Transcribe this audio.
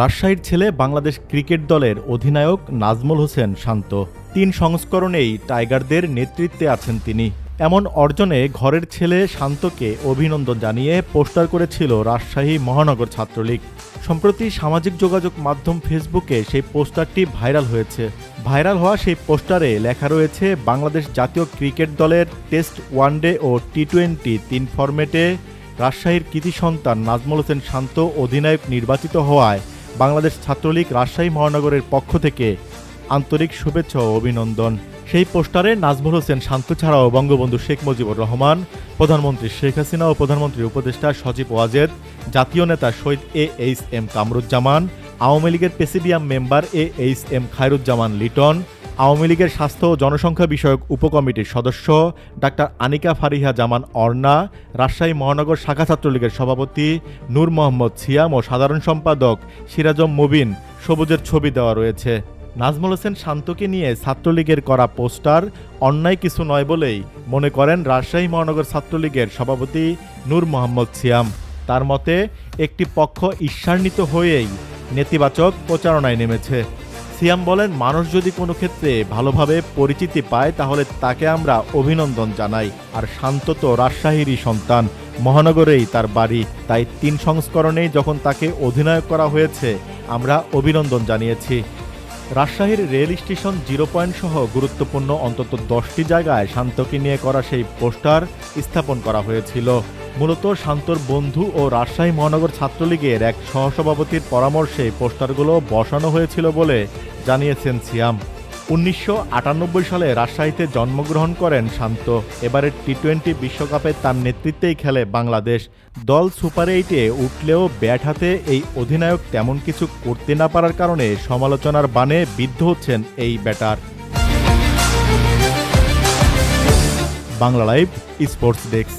রাজশাহীর ছেলে বাংলাদেশ ক্রিকেট দলের অধিনায়ক নাজমুল হোসেন শান্ত। তিন সংস্করণেই টাইগারদের নেতৃত্বে আছেন তিনি। এমন অর্জনে ঘরের ছেলে শান্তকে অভিনন্দন জানিয়ে পোস্টার করেছিল রাজশাহী মহানগর ছাত্রলীগ। সম্প্রতি সামাজিক যোগাযোগ মাধ্যম ফেসবুকে সেই পোস্টারটি ভাইরাল হয়েছে। ভাইরাল হওয়া সেই পোস্টারে লেখা রয়েছে, বাংলাদেশ জাতীয় ক্রিকেট দলের টেস্ট ওয়ানডে ও টি টোয়েন্টি তিন ফরম্যাটে রাজশাহীর কৃতি সন্তান নাজমুল হোসেন শান্ত অধিনায়ক নির্বাচিত হওয়ায় বাংলাদেশ ছাত্রলীগ রাজশাহী মহানগরের পক্ষ থেকে আন্তরিক শুভেচ্ছা ও অভিনন্দন। সেই পোস্টারে নাজমুল হোসেন শান্ত ছাড়াও বঙ্গবন্ধু শেখ মুজিবুর রহমান, প্রধানমন্ত্রী শেখ হাসিনা ও প্রধানমন্ত্রীর উপদেষ্টা সজীব ওয়াজেদ, জাতীয় নেতা শহীদ A H M Kamruzzaman, Awami লীগের presidium member A H M Khairuzzaman Liton Awami লীগের স্বাস্থ্য ও জনসংখ্যা বিষয়ক উপকমিটির সদস্য ডাক্তার আনিকা ফারিহা জামান অর্ণা, রাজশাহী মহানগর শাখা ছাত্রলীগের সভাপতি নূর মোহাম্মদ সিয়াম ও সাধারণ সম্পাদক সিরাজম মুবিন সবুজের ছবি দেওয়া রয়েছে। নাজমুল হোসেন শান্তকে নিয়ে ছাত্রলীগের করা পোস্টার অন্যায় কিছু নয় বলেই মনে করেন রাজশাহী মহানগর ছাত্রলীগের সভাপতি নূর মোহাম্মদ সিয়াম তার মতে, একটি পক্ষ ঈর্ষান্বিত হয়েই নেতিবাচক প্রচারণায় নেমেছে। সিয়াম বলেন, মানুষ যদি কোনো ক্ষেত্রে ভালোভাবে পরিচিতি পায়, তাহলে তাকে আমরা অভিনন্দন জানাই। আর শান্ত তো রাজশাহীরই সন্তান। মহানগরেই তার বাড়ি। তাই তিন সংস্করণেই যখন তাকে অধিনায়ক করা হয়েছে, আমরা অভিনন্দন জানিয়েছি। রাজশাহীর রেল স্টেশন জিরো পয়েন্ট সহ গুরুত্বপূর্ণ অন্তত দশটি জায়গায় শান্তকে নিয়ে করা সেই পোস্টার স্থাপন করা হয়েছিল। মূলত শান্তর বন্ধু ও রাজশাহী মহানগর ছাত্রলীগের এক সহসভাপতির পরামর্শে পোস্টারগুলো বসানো হয়েছিল বলে জানিয়েছেন সিয়াম। উনিশশো আটানব্বই সালে রাজশাহীতে জন্মগ্রহণ করেন শান্ত। এবারের টি টোয়েন্টি বিশ্বকাপে তার নেতৃত্বেই খেলে বাংলাদেশ। দল সুপার এইটে উঠলেও ব্যাট হাতে এই অধিনায়ক তেমন কিছু করতে না পারার কারণে সমালোচনার বানে বিদ্ধ হচ্ছেন এই batter. Bangla live, sports desk.